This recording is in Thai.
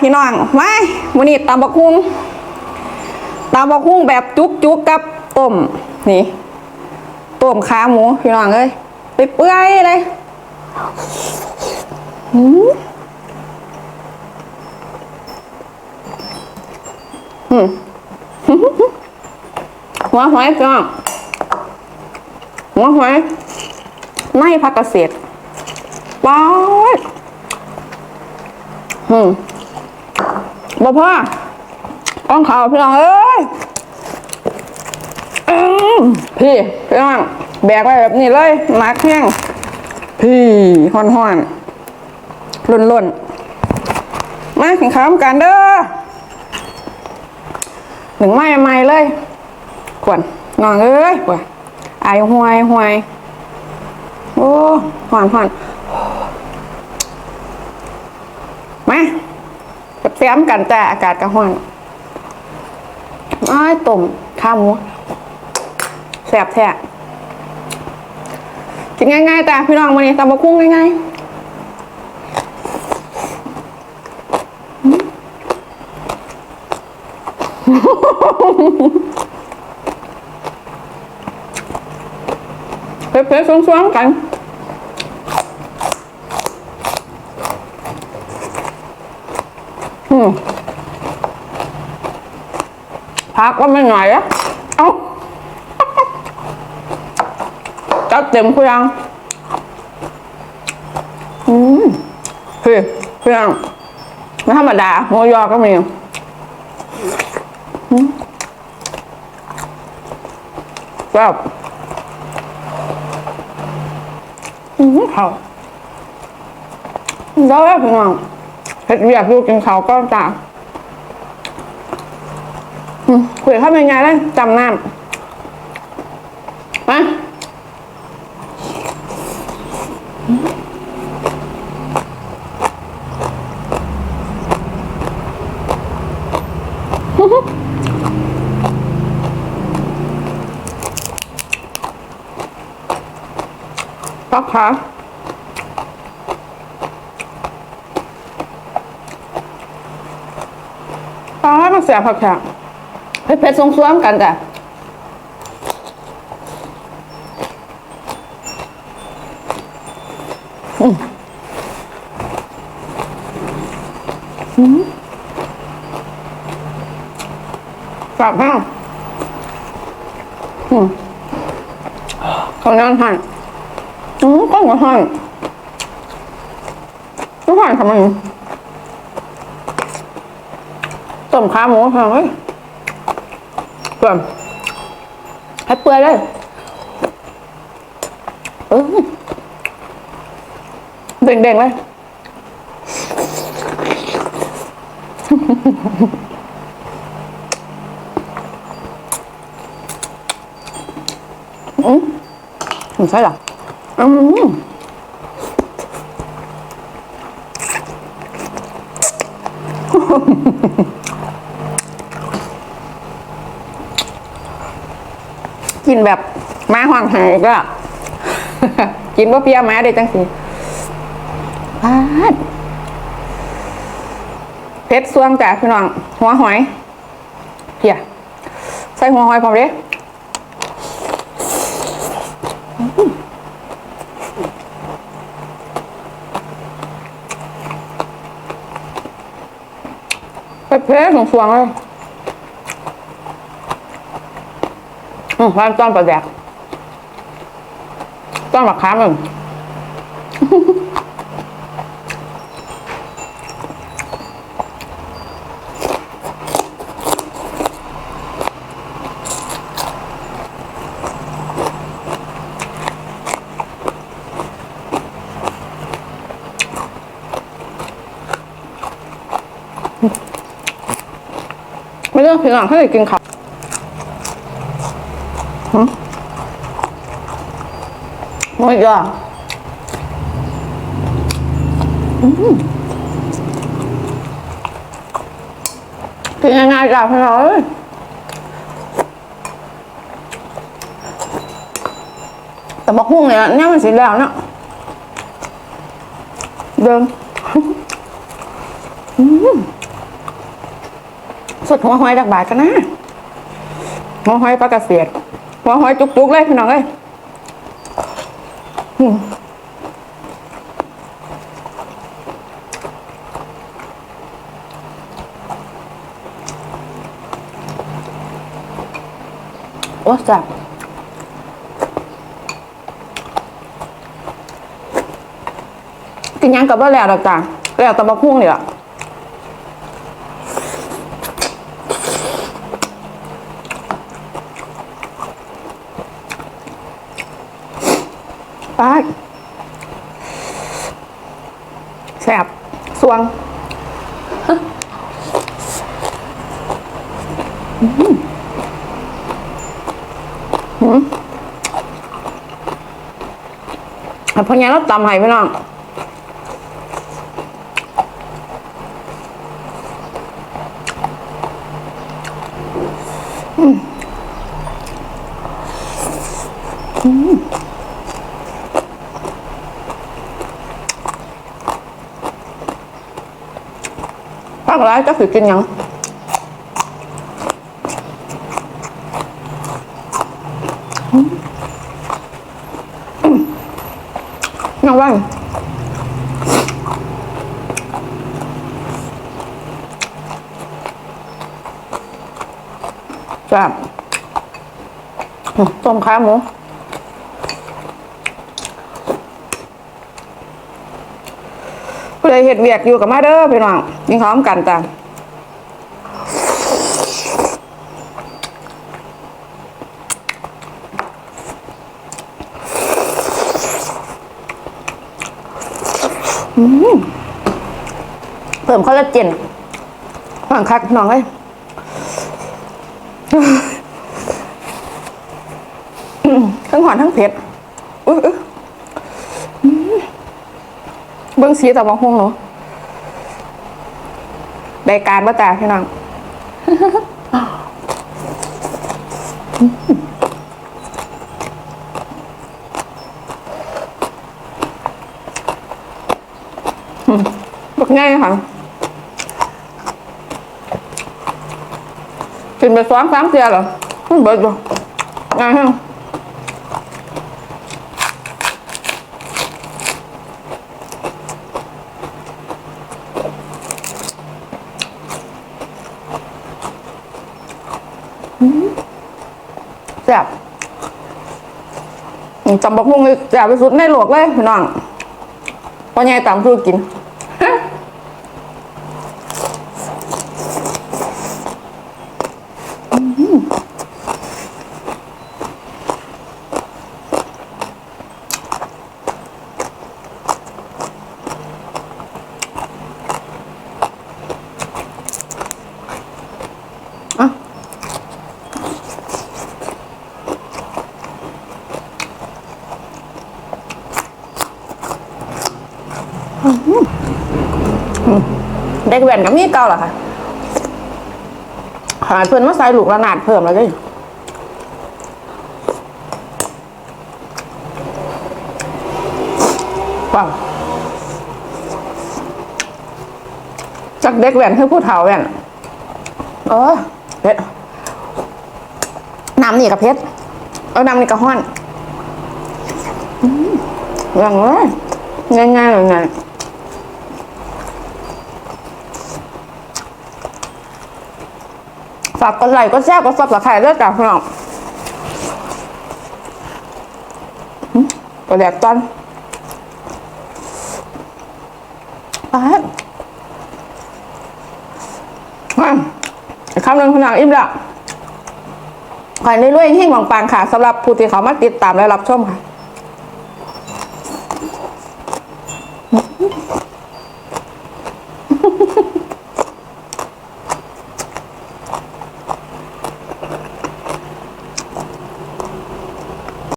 พี่น้องมาวันนี้ตำบักหุ่งตำบักหุ่งแบบจุกจุกกับต้มนี่ต้มขาหมูพี่น้องเอ้ยไปเปื่อยเลยหืมหืมหัวหอยพี่น้องหัวหอยไม่พักเกษตรว้าวอืม บ่พ่อต้องข่าวพี่น้องเอ้ยอพี่พี่น้องแบกไว้แบบนี้เลยมักแห้งพี่ห่อนห่อนล่นล่นมากินข้าวกันเด้อหนึ่งไม้ไม้เลยขวนนองเอ้ยขวนอห่วยห่วยโอ้ห่อนห่อนมา เตรียมกันแต่อากาศกระห่อนอ้ายต้มข้าวหมูแซ่บแท้กินง่ายๆแต่พี่น้องวันนี้ตำบะคุ้งง่ายๆเผ็ดๆสวงๆกัน พักก็ไม่หน่อยอะเอาจัดเต็มคุยังอืมพี่พี่ยังไม่ธรรมดาหมูยอก็มีอืมแบบอืมเขาได้วพี่น้องเห็ดเวียกดูกินเขาก็ตาอื มคุยเข้าเป็นไงเล้ยจำน้ำมาพักขาตาให้มันเสียผักแข็ง เผ็ดเผ็ดๆสวงๆกันจ้ะอืมอืมกลับมาอืมเขานั่งหันอืมก็หัวหันหัวหันทำไมต้มขาหมูแพงเฮ้ย เปื่อยให้เปื่อยเลยเออเด้งๆเลยอืมไม่ใช่หรออืม กินแบบม้าห่วงหายก็ กินว่าเพียม้าได้จังสิพาดเพชรซวงจ้ะพี่น้อง หัวหอยเพียใส่หัวหอยพร้อมเด้ไปเพลของฟวงเลย อืมความต้อนปลาแดกต้อนมะขามหนึ่งไม่เลือกพี่น้องถ้าเกิดกินข้าวหืม ไม่ยากอืมกินง่ายๆจ้ะพี่น้องเอ้ยแต่บักหุ่งเนี่ยเนี่ยมันสีแล้วเนาะเดิมสุดหัวหอยดักบาทกันนะหัวหอยปลากระเสียดหัวหอยจุกๆเลยพี่น้องเอ้ย โอ้จับกินยังกับว่าแล้วดอกจ้าแล้วตะบักหุ่งนี่ล่ะ ปาแสบสวงอื้อหืมอะพอไงเราตำให้พี่น้อง ปากร้ายจะสิกินยังอื้ออื้อยังว่างจับอื้อต้มขาหมู ผู้ใด เห็ดเวียกอยู่กับมาเด้อพี่น้องยิงพร้อมกันจ้ะอืมเพิ่มคอลลาเจนหวังคักน้องเอ้ยอืมทั้งหวานทั้งเผ็ดอุ๊ยอุ๊ย เบื้องสีแต่ว่าห่วงหนูได้การบ่ตาพี่น้องอืมบักง่ายค่ะกินไปสองสามเทียเหรอไม่เบิดบ่ง่ายฮะ แซ่บจำบักหุ่งเลยแซ่บไปสุดในหลวกเลยพี่น้องพอใหญ่ตามคือกิน เด็กแว่นก็มีเก่าเหรอคะหาเพื่อนมาใส่ลูกระนาดเพิ่มแล้วก็ว้าวจากเด็กแว่นคือผู้เฒ่าแว่นโอ้เพชรน้ำนี่กับเพชรเอาน้ำนี่กับห้อนอย่างเลยง่ายๆเลยไฝากกดไลค์กดแชร์กดซับสไครต์ด้วยจ้ะพี่น้องหึกดแดกตอนไปมาอีกคำหนึ่งพี่น้องอิ่มละขอให้รวยหิ้งหวังปังค่ะสำหรับผู้ที่เขามาติดตามและรับชมค่ะ